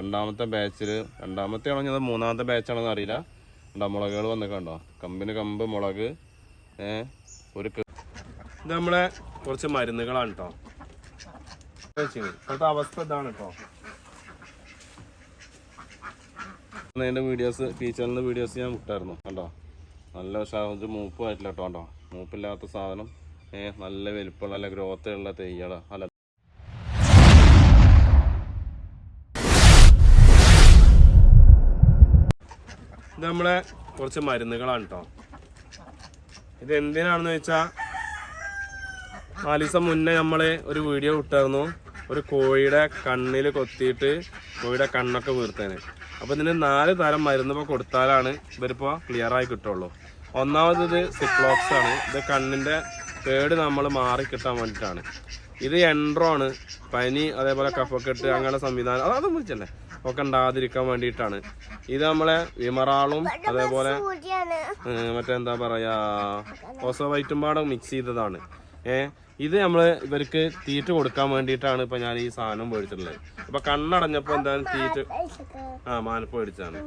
രണ്ടാമത്തെ ബാച്ചിൽ രണ്ടാമത്തെ ആണോ ഞാൻ മൂന്നാമത്തെ ബാച്ചാണെന്ന് അറിയില്ല. ഉണ്ടാ മുളകുകൾ വന്നൊക്കെ കണ്ടോ. കമ്പിന് കമ്പ് മുളക് ഒരു ഇത് നമ്മളെ കുറച്ച് മരുന്നുകളാണ് കേട്ടോ ഇപ്പോഴത്തെ അവസ്ഥ ഇതാണ് കേട്ടോ അതിന്റെ വീഡിയോസ് ടീച്ചറിന്റെ വീഡിയോസ് ഞാൻ വിട്ടായിരുന്നു കണ്ടോ. നല്ല ഉഷാറ് മൂപ്പുമായിട്ടില്ല കേട്ടോ കണ്ടോ. മൂപ്പില്ലാത്ത സാധനം നല്ല വലിപ്പം നല്ല ഗ്രോത്തുള്ള തെയ്യള അല്ല ഇത് നമ്മളെ കുറച്ച് മരുന്നുകളാണ് കേട്ടോ ഇത് എന്തിനാണെന്ന് വെച്ചാൽ നാല് ദിവസം മുന്നേ നമ്മൾ ഒരു വീഡിയോ ഇട്ടായിരുന്നു. ഒരു കോഴിയുടെ കണ്ണിൽ കൊത്തിയിട്ട് കോഴിയുടെ കണ്ണൊക്കെ വീർത്തേന്. അപ്പോൾ ഇതിന് നാല് തരം മരുന്നിപ്പോൾ കൊടുത്താലാണ് ഇവരിപ്പോൾ ക്ലിയറായി കിട്ടുള്ളൂ. ഒന്നാമത് ഇത് സിക്ലോക്സ് ആണ് ഇത് കണ്ണിന്റെ കേട് നമ്മൾ മാറി കിട്ടാൻ വേണ്ടിയിട്ടാണ് ഇത് എൻട്രോ ആണ് പനി അതേപോലെ കഫക്കെട്ട് അങ്ങനെ സംവിധാനം. അത് അതും വിളിച്ചല്ലേ ഒക്കെ ഉണ്ടാകാതിരിക്കാൻ വേണ്ടിയിട്ടാണ്. ഇത് നമ്മളെ വിമറാളും അതേപോലെ മറ്റെന്താ പറയാ ഓസോ വൈറ്റും പാടെ മിക്സ് ചെയ്തതാണ്. ഏ ഇത് നമ്മൾ ഇവർക്ക് തീറ്റ കൊടുക്കാൻ വേണ്ടിയിട്ടാണ് ഇപ്പൊ ഞാൻ ഈ സാധനം മേടിച്ചിട്ടുള്ളത്. അപ്പൊ കണ്ണടഞ്ഞപ്പോ എന്തായാലും തീറ്റ ആ മാനപ്പ് മേടിച്ചാണ്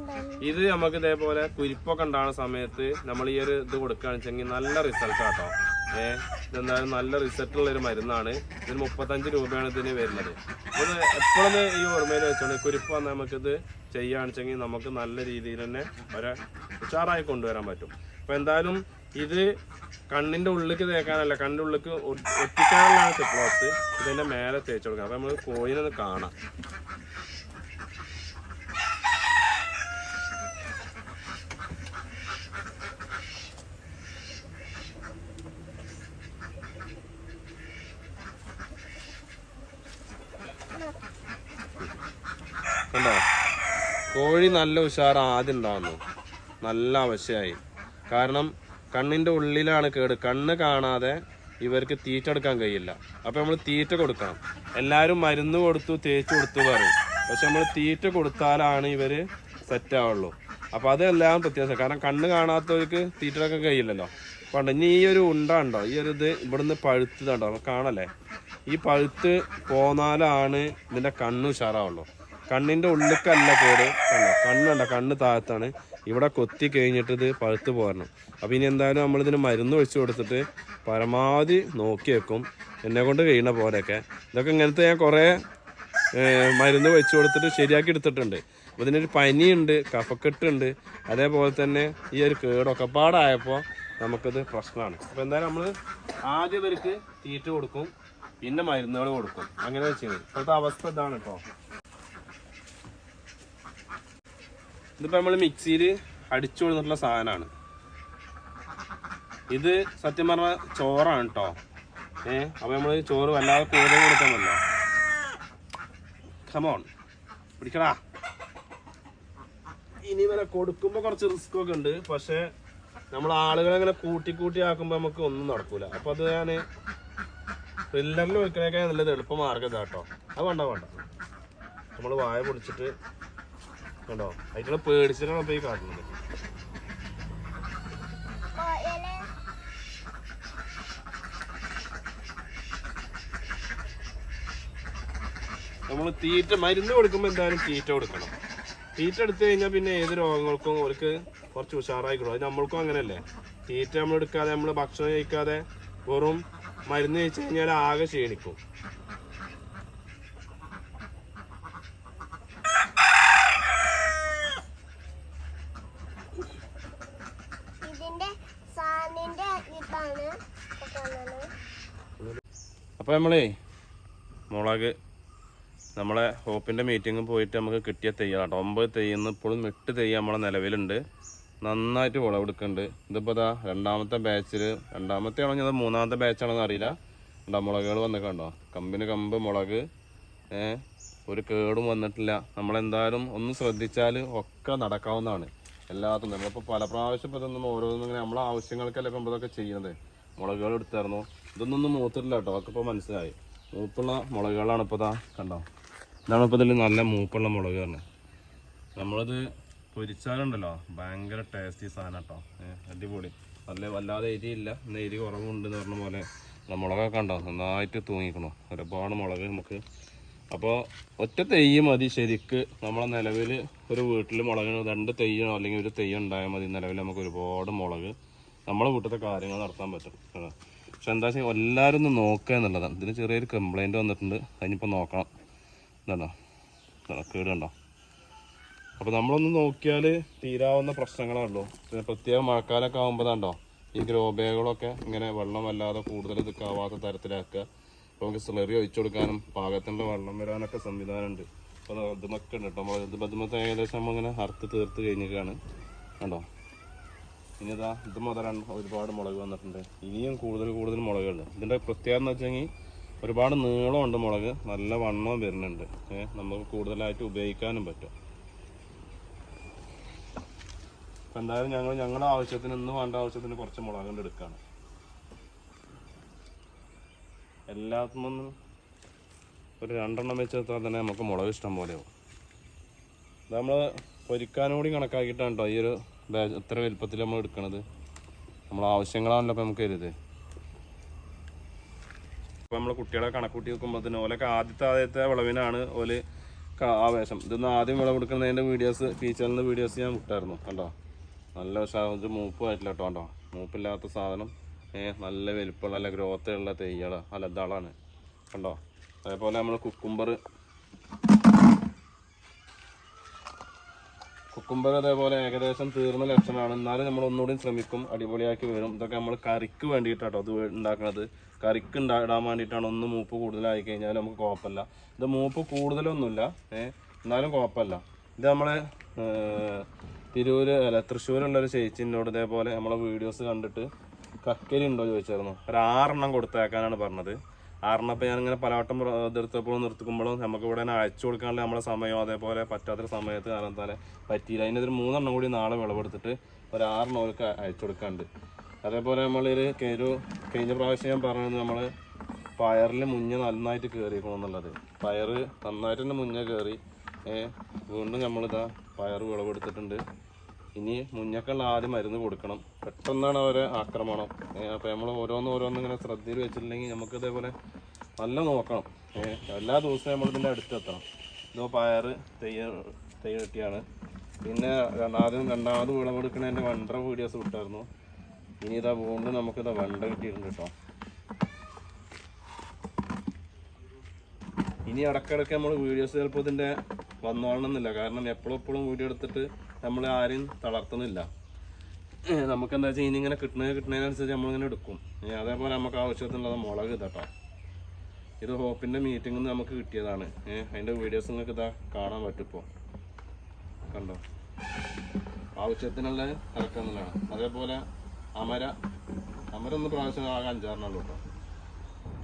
ഇത് നമുക്ക് ഇതേപോലെ കുരിപ്പൊക്കെ ഉണ്ടാകുന്ന സമയത്ത് നമ്മൾ ഈ ഒരു ഇത് കൊടുക്കുകയാണെന്ന് വെച്ചെങ്കിൽ നല്ല റിസൾട്ട് ആട്ടോ. ഇതെന്തായാലും നല്ല റിസൾട്ട് ഉള്ള ഒരു മരുന്നാണ്. ഇതിന് മുപ്പത്തഞ്ച് രൂപയാണ് ഇതിന് വരുന്നത്. ഇത് എപ്പോഴും ഈ ഓർമ്മയിൽ വെച്ചോണ്ട് കുരിപ്പ് വന്നാൽ നമുക്കിത് ചെയ്യുകയാണെച്ചെങ്കിൽ നമുക്ക് നല്ല രീതിയിൽ തന്നെ ഒരു ഉഷാറായി കൊണ്ടുവരാൻ പറ്റും. അപ്പോൾ എന്തായാലും ഇത് കണ്ണിന്റെ ഉള്ളിലേക്ക് തേക്കാനല്ല കണ്ണിന്റെ ഉള്ളിലേക്ക് ഒ- ഒറ്റിക്കാനുള്ളതാണ് ഇതിന്റെ മേലെ തേച്ച് കൊടുക്കുക. അപ്പം നമ്മൾ കോയിനൊന്ന് കാണാം. കണ്ടോ? കോഴി നല്ല ഉഷാർ ആദ്യം ഉണ്ടാവുന്നു. നല്ല അവശയായി. കാരണം കണ്ണിന്റെ ഉള്ളിലാണ് കേട്. കണ്ണ് കാണാതെ ഇവർക്ക് തീറ്റ എടുക്കാൻ കഴിയില്ല. അപ്പോൾ നമ്മൾ തീറ്റ കൊടുക്കണം. എല്ലാവരും മരുന്ന് കൊടുത്തു തേച്ച് കൊടുത്തു പറയും. പക്ഷെ നമ്മൾ തീറ്റ കൊടുത്താലാണ് ഇവർ സെറ്റ് ആവുള്ളൂ. അപ്പോൾ അതെല്ലാം വ്യത്യാസം കാരണം കണ്ണ് കാണാത്തവർക്ക് തീറ്റ എടുക്കാൻ കഴിയില്ലല്ലോ. പണ്ട് ഇനി ഈ ഒരു ഉണ്ട ഉണ്ടോ ഈ ഒരു ഇത് ഇവിടുന്ന് പഴുത്തതുണ്ടോ കാണല്ലേ? ഈ പഴുത്ത് പോന്നാലാണ് ഇതിന്റെ കണ്ണ് ഉഷാറാവുള്ളൂ. കണ്ണിന്റെ ഉള്ളിക്കല്ല കേട്. കണ്ടോ? കണ്ണുണ്ടോ കണ്ണ് താഴത്താണ്. ഇവിടെ കൊത്തി കഴിഞ്ഞിട്ട് ഇത് പഴുത്ത് പോരണം. അപ്പൊ ഇനി എന്തായാലും നമ്മൾ ഇതിന് മരുന്ന് ഒഴിച്ചു കൊടുത്തിട്ട് പരമാവധി നോക്കി വെക്കും. എന്നെ കൊണ്ട് കഴിയണ പോലെയൊക്കെ. ഇതൊക്കെ ഇങ്ങനത്തെ ഞാൻ കുറേ മരുന്ന് വെച്ച് കൊടുത്തിട്ട് ശരിയാക്കി എടുത്തിട്ടുണ്ട്. അപ്പൊ ഇതിനൊരു പനിയുണ്ട് കഫക്കെട്ടുണ്ട്. അതേപോലെ തന്നെ ഈ ഒരു കേടൊക്കെ പാടായപ്പോൾ നമുക്കിത് പ്രശ്നമാണ്. അപ്പോൾ എന്തായാലും നമ്മൾ ആദ്യം ഇവർക്ക് തീറ്റ കൊടുക്കും. പിന്നെ മരുന്നുകൾ കൊടുക്കും. അങ്ങനെ വെച്ചാൽ ഇപ്പോഴത്തെ അവസ്ഥ ഇതാണ് കേട്ടോ ഇതിപ്പോ നമ്മൾ മിക്സിയിൽ അടിച്ചു കൊടുത്തിട്ടുള്ള സാധനമാണ് ഇത് സത്യം പറഞ്ഞ ചോറാണ് കേട്ടോ ഏ അപ്പൊ നമ്മൾ ചോറ് വല്ലാതെ കൂടുതൽ കൊടുക്കാമല്ലോ കമോൺ പിടിക്കടാ. ഇനി വരെ കൊടുക്കുമ്പോൾ കുറച്ച് റിസ്ക് ഒക്കെ ഉണ്ട്. പക്ഷേ നമ്മൾ ആളുകളെ അങ്ങനെ കൂട്ടി കൂട്ടി ആക്കുമ്പോ നമുക്ക് ഒന്നും നടക്കൂല. അപ്പൊ അത് ഞാൻ ത്രില്ലറിൽ വെക്കണേക്കാൾ നല്ലത് എളുപ്പ മാർഗം ഇതാ കേട്ടോ അത് വേണ്ട വേണ്ട. നമ്മൾ വായ പൊടിച്ചിട്ട് കണ്ടോ? അതിനെ പേടിച്ചിട്ടാണ് ഇപ്പൊ ഈ കാട്ടുന്നത് നമ്മൾ തീറ്റ മരുന്ന് കൊടുക്കുമ്പോൾ എന്തായാലും തീറ്റ കൊടുക്കണം. തീറ്റ എടുത്തു കഴിഞ്ഞാൽ പിന്നെ ഏത് രോഗങ്ങൾക്കും അവർക്ക് കുറച്ച് ഉഷാറായിക്കോളും. അത് നമ്മൾക്കും അങ്ങനെയല്ലേ? തീറ്റ നമ്മൾ എടുക്കാതെ നമ്മൾ ഭക്ഷണം കഴിക്കാതെ വെറും മരുന്ന് കഴിച്ചു കഴിഞ്ഞാൽ ആകെ ക്ഷീണിക്കും. അപ്പോൾ നമ്മളേ മുളക് നമ്മളെ ഹോപ്പിന്റെ മീറ്റിംഗ് പോയിട്ട് നമുക്ക് കിട്ടിയ തെയ്യാണ് കേട്ടോ ഒമ്പത് തെയ്യുന്ന ഇപ്പോഴും എട്ട് തെയ്യാ നമ്മളെ നിലവിലുണ്ട്. നന്നായിട്ട് വിളവെടുക്കുന്നുണ്ട്. ഇതിപ്പോൾ ഇതാ രണ്ടാമത്തെ ബാച്ചിൽ രണ്ടാമത്തെ ആണോ ഞാൻ മൂന്നാമത്തെ ബാച്ചാണെന്ന് അറിയില്ല. ഉണ്ടാ മുളകുകൾ വന്നൊക്കെ കണ്ടോ? കമ്പിന് കമ്പ് മുളക്. ഒരു കേടും വന്നിട്ടില്ല. നമ്മളെന്തായാലും ഒന്ന് ശ്രദ്ധിച്ചാൽ ഒക്കെ നടക്കാവുന്നതാണ്. എല്ലാത്തും നമ്മളിപ്പോൾ പല പ്രാവശ്യം ഇപ്പോൾ ഇതൊന്നും ഓരോന്നും ഇങ്ങനെ നമ്മളെ ആവശ്യങ്ങൾക്കല്ലേ ഇപ്പോൾ ഇതൊക്കെ ചെയ്യുന്നത്. മുളകുകൾ എടുത്തായിരുന്നു ഇതൊന്നും മൂത്തിട്ടില്ല കേട്ടോ. അതൊക്കെ ഇപ്പോൾ മനസ്സിലായി. മൂപ്പുള്ള മുളകുകളാണ് ഇപ്പോൾ ഇതാ കണ്ടോ? ഇതാണ് ഇപ്പോൾ ഇതിൽ നല്ല മൂപ്പുള്ള മുളക് തന്നെ നമ്മളത് പൊരിച്ചാലുണ്ടല്ലോ. ഭയങ്കര ടേസ്റ്റി സാധനം കേട്ടോ. അടിപൊളി. നല്ല വല്ലാതെ എരിയില്ല. ഇന്ന് എരി കുറവുണ്ട് എന്ന് പറഞ്ഞ പോലെ മുളകൊക്കെ കണ്ടോ? നന്നായിട്ട് തൂങ്ങിക്കണോ. ഒരുപാട് മുളക് നമുക്ക്. അപ്പോൾ ഒറ്റ തെയ്യ് മതി ശരിക്ക്. നമ്മളെ നിലവിൽ ഒരു വീട്ടിൽ മുളകിന് രണ്ട് തെയ്യണോ അല്ലെങ്കിൽ ഒരു തെയ്യം ഉണ്ടായാൽ മതി. നിലവിൽ നമുക്ക് ഒരുപാട് മുളക്. നമ്മളെ വീട്ടിലത്തെ കാര്യങ്ങൾ നടത്താൻ പറ്റും. പക്ഷെ എന്താ വെച്ചാൽ എല്ലാവരും ഒന്ന് നോക്കുക എന്നുള്ളതാണ്. ഇതിന് ചെറിയൊരു കംപ്ലൈന്റ് വന്നിട്ടുണ്ട്. അതിനിപ്പോൾ നോക്കണം. ഇതാണോ? കേട് കേടുണ്ടോ? അപ്പോൾ നമ്മളൊന്ന് നോക്കിയാൽ തീരാവുന്ന പ്രശ്നങ്ങളേ ഉള്ളൂ പിന്നെ പ്രത്യേകം മഴക്കാലമൊക്കെ ആകുമ്പോൾ കണ്ടോ ഈ ഗ്രോ ബാഗുകളൊക്കെ ഇങ്ങനെ വെള്ളം വല്ലാതെ കൂടുതൽ ഇതൊക്കെ തരത്തിലാക്കുക. അപ്പോൾ നമുക്ക് സ്ലറി ഒഴിച്ചു കൊടുക്കാനും പാകത്തിന്റെ വെള്ളം വരാനൊക്കെ സംവിധാനമുണ്ട്. അപ്പോൾ ഇതുമൊക്കെ ഉണ്ട് കേട്ടോ. നമ്മൾ ബന്ധമത്തെ ഏകദേശം നമ്മളിങ്ങനെ അറുത്ത് തീർത്ത് കഴിഞ്ഞിട്ടാണ് കണ്ടോ? ഇനി ഇതാ ഇത് മുതലാണ് ഒരുപാട് മുളക് വന്നിട്ടുണ്ട്. ഇനിയും കൂടുതൽ കൂടുതൽ മുളകുണ്ട് ഇതിന്റെ പ്രത്യേകത എന്ന് വെച്ചെങ്കിൽ ഒരുപാട് നീളമുണ്ട് മുളക്. നല്ല വണ്ണവും വരുന്നുണ്ട്. നമുക്ക് കൂടുതലായിട്ട് ഉപയോഗിക്കാനും പറ്റും. അപ്പം എന്തായാലും ഞങ്ങൾ ഞങ്ങളുടെ ആവശ്യത്തിന് ഇന്ന് വേണ്ട ആവശ്യത്തിന് കുറച്ച് മുളക് കൊണ്ട് എടുക്കുകയാണ് എല്ലാത്തിനും ഒരു രണ്ടെണ്ണം വെച്ച് തന്നെ നമുക്ക് മുളക് ഇഷ്ടം പോലെയാവും നമ്മൾ പൊരിക്കാനും കൂടി കണക്കാക്കിയിട്ടാണ് കേട്ടോ ഈ ഒരു ഇത്ര വലുപ്പത്തിൽ നമ്മൾ എടുക്കണത്? നമ്മൾ ആവശ്യങ്ങളാണല്ലോ അപ്പോൾ നമുക്ക് വരുത് ഇപ്പം നമ്മൾ കുട്ടികളെ കണക്കൂട്ടി വെക്കുമ്പോഴത്തേന് ഓലൊക്കെ ആദ്യത്തെ ആദ്യത്തെ വിളവിനാണ് ഓൽ ആവേശം. ഇതൊന്ന് ആദ്യം വിളവ് എടുക്കുന്നതിന്റെ വീഡിയോസ് ഫീച്ചറിൽ നിന്ന് വീഡിയോസ് ഞാൻ വിട്ടായിരുന്നു കണ്ടോ? നല്ല ഇത് മൂപ്പായിട്ടില്ല കേട്ടോ കണ്ടോ? മൂപ്പില്ലാത്ത സാധനം. ഏ നല്ല വലുപ്പമുള്ള നല്ല ഗ്രോത്തുള്ള തെയ്യള അല്ല ദളാണ് കണ്ടോ? അതേപോലെ നമ്മൾ കുക്കുംബർ കുക്കുംബർ അതേപോലെ ഏകദേശം തീർന്ന ലക്ഷണമാണ്. എന്നാലും നമ്മൾ ഒന്നുകൂടി ശ്രമിക്കും. അടിപൊളിയാക്കി വരും. ഇതൊക്കെ നമ്മൾ കറിക്ക് വേണ്ടിയിട്ടാട്ടോ അത് ഉണ്ടാക്കുന്നത് കറിക്ക് ഉണ്ടാ- ഇടാൻ വേണ്ടിയിട്ടാണ് ഒന്ന് മൂപ്പ് കൂടുതലായി കഴിഞ്ഞാൽ നമുക്ക് കുഴപ്പമില്ല. ഇത് മൂപ്പ് കൂടുതലൊന്നുമില്ല. ഏഹ് എന്നാലും കുഴപ്പമില്ല. ഇത് നമ്മൾ തിരൂര് അല്ല തൃശ്ശൂരുള്ള ഒരു ഇതേപോലെ നമ്മളെ വീഡിയോസ് കണ്ടിട്ട് കക്കരി ഉണ്ടോ ചോദിച്ചായിരുന്നു. ഒരു ആറെണ്ണം കൊടുത്തേക്കാനാണ് പറഞ്ഞത്. ആറെണ്ണം ഇപ്പം ഞാനിങ്ങനെ പലവട്ടം എതിർത്തപ്പോഴും നിർത്തിക്കുമ്പോഴും നമുക്ക് ഇവിടെ അയച്ചു കൊടുക്കാനുള്ള നമ്മുടെ സമയം അതേപോലെ പറ്റാത്തൊരു സമയത്ത് കാരണം എന്താ പറ്റിയില്ല. അതിനൊരു മൂന്നെണ്ണം കൂടി നാളെ വിളവെടുത്തിട്ട് ഒരു ആറെണ്ണം അവർക്ക് അയച്ചു കൊടുക്കാണ്ട്. അതേപോലെ നമ്മളൊരു കയറു കഴിഞ്ഞ പ്രാവശ്യം ഞാൻ പറഞ്ഞത് നമ്മൾ പയറിൽ മുഞ്ഞ നന്നായിട്ട് കയറിയിരിക്കണം എന്നുള്ളത്. പയറ് നന്നായിട്ട് തന്നെ മുന്നേ കയറി വീണ്ടും നമ്മളിതാ പയർ വിളവെടുത്തിട്ടുണ്ട്. ഇനി മുഞ്ഞക്കുള്ള ആദ്യം മരുന്ന് കൊടുക്കണം. പെട്ടെന്നാണ് അവരെ ആക്രമണം. അപ്പോൾ നമ്മൾ ഓരോന്ന് ഓരോന്ന് ഇങ്ങനെ ശ്രദ്ധയിൽ വെച്ചിട്ടുണ്ടെങ്കിൽ നമുക്ക് ഇതേപോലെ നല്ല നോക്കണം. എല്ലാ ദിവസവും നമ്മൾ ഇതിന്റെ അടുത്തെത്തണം ഇതോ പയർ തെയ്യ തെയ്യ കെട്ടിയാണ്. പിന്നെ ആദ്യം രണ്ടാമത് വിളവെടുക്കണതിന്റെ വണ്ടർ വീഡിയോസ് വിട്ടായിരുന്നു. ഇനി ഇതാ വീണ്ടും നമുക്കിതാ വണ്ട കിട്ടിയിട്ടുണ്ട് കേട്ടോ. ഇനി ഇടക്കിടക്ക് നമ്മൾ വീഡിയോസ് ചിലപ്പോൾ ഇതിന്റെ വന്നോളണമെന്നില്ല. കാരണം എപ്പോഴും എപ്പോഴും വീഡിയോ എടുത്തിട്ട് നമ്മൾ ആരെയും തളർത്തുന്നില്ല. നമുക്ക് എന്താ വെച്ചാൽ ഇനി ഇങ്ങനെ കിട്ടുന്നത് കിട്ടുന്നതിനനുസരിച്ച് നമ്മളിങ്ങനെ എടുക്കും. അതേപോലെ നമുക്ക് ആവശ്യത്തിനുള്ളത് മുളക് ഇതട്ടോ ഇത് ഹോപ്പിന്റെ മീറ്റിംഗിൽ നിന്ന് നമുക്ക് കിട്ടിയതാണ്. അതിന്റെ വീഡിയോസ് നിങ്ങൾക്ക് ഇതാ കാണാൻ പറ്റും ഇപ്പോൾ കണ്ടോ? ആവശ്യത്തിനുള്ള ഇറക്കുന്നതാണ് അതേപോലെ അമര. അമര ഒന്ന് പ്രാവശ്യം ആകെ അഞ്ചാറിനുള്ളൂ കേട്ടോ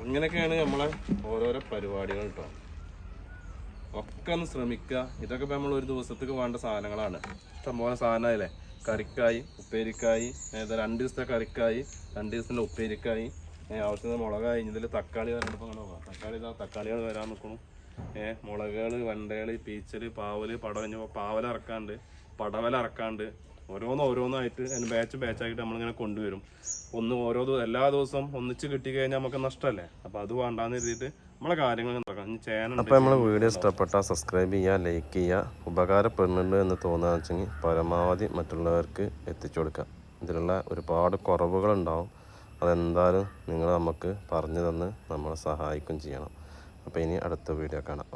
ഇങ്ങനെയൊക്കെയാണ് നമ്മളെ ഓരോരോ പരിപാടികൾ കേട്ടോ ഒക്കെ ഒന്ന് ശ്രമിക്കുക. ഇതൊക്കെ ഇപ്പം നമ്മൾ ഒരു ദിവസത്തേക്ക് വേണ്ട സാധനങ്ങളാണ്. സാധനമായില്ലേ? കറിക്കായി ഉപ്പേരിക്കായി ഏതാ രണ്ട് ദിവസത്തെ കറിക്കായി രണ്ട് ദിവസത്തിന്റെ ഉപ്പേരിക്കായി ആവശ്യത്തിന് മുളകായി ഇതിൽ തക്കാളി വരണ്ടപ്പോൾ അങ്ങനെ പോകാം തക്കാളി ഇതാ തക്കാളികൾ വരാൻ നിൽക്കണം ഏഹ് മുളകുകൾ വണ്ടകൾ പീച്ചൽ പാവൽ പടവഞ്ഞ പാവൽ ഇറക്കാണ്ട് പടവല ഇറക്കാണ്ട് ഓരോന്ന് ഓരോന്നായിട്ട് ബാച്ച് ബാച്ചായിട്ട് നമ്മളിങ്ങനെ കൊണ്ടുവരും. ഒന്ന് ഓരോ എല്ലാ ദിവസവും ഒന്നിച്ച് കിട്ടിക്കഴിഞ്ഞാൽ നമുക്ക് നഷ്ടമല്ലേ അപ്പോൾ അത് വേണ്ടാന്ന് കരുതിയിട്ട് നമ്മളെ കാര്യങ്ങൾ നടക്കാം ഇനി ചേന അപ്പോൾ നമ്മൾ വീഡിയോ ഇഷ്ടപ്പെട്ടാൽ സബ്സ്ക്രൈബ് ചെയ്യുക ലൈക്ക് ചെയ്യുക. ഉപകാരപ്പെടുന്നുണ്ട് എന്ന് തോന്നുക വെച്ചെങ്കിൽ പരമാവധി മറ്റുള്ളവർക്ക് എത്തിച്ചു കൊടുക്കുക. ഇതിലുള്ള ഒരുപാട് കുറവുകൾ ഉണ്ടാവും അതെന്തായാലും നിങ്ങൾ നമുക്ക് പറഞ്ഞു തന്ന് നമ്മളെ സഹായിക്കും ചെയ്യണം. അപ്പോൾ ഇനി അടുത്ത വീഡിയോ കാണാം.